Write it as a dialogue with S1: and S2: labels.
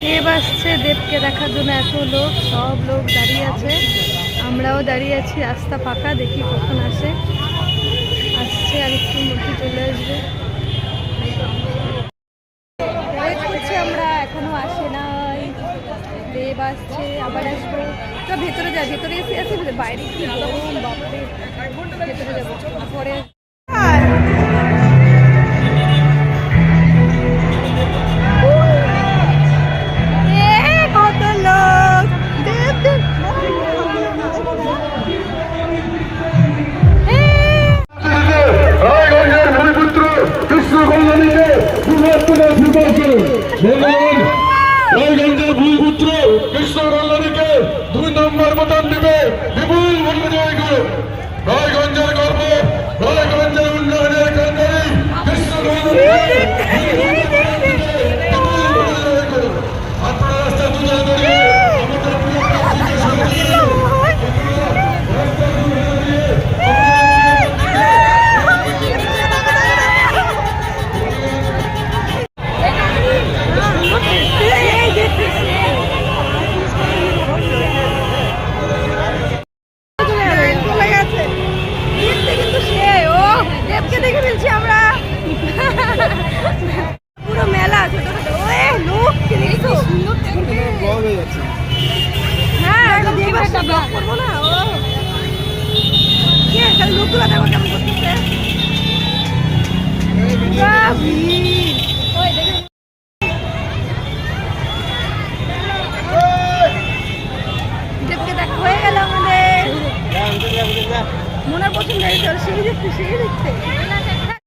S1: দেব আসছে দেবকে দেখার জন্য। এত লোক, সব লোক দাঁড়িয়ে আছে। আমরাও দাঁড়িয়ে আছি, রাস্তা ফাঁকা, দেখি কখন আসে। আসছে আর একটু মধ্যে চলে আসবে। আমরা, এখনও আসে নাই। দেব আসছে, আবার আসব। তো ভেতরে যা, ভেতরে এসে আসে বাইরে কি ভেতরে যাব। পরে
S2: ধন্যবাদ রায়গঞ্জের ভূমিপুত্র কৃষ্ণ দুই নম্বর মতন দিবে বিপুল ভোটে জয় করুন রায়গঞ্জের গর্ব রায়গঞ্জের উন্নয়নের কান্ডারি কৃষ্ণ আপনারা রাস্তা তুলে
S1: দেখে ফেলছি আমরা পুরো মেলা হ্যাঁ লোকগুলো হয়ে গেল আমাদের মনের পছন্দ সেই দেখতে সেই দেখতে।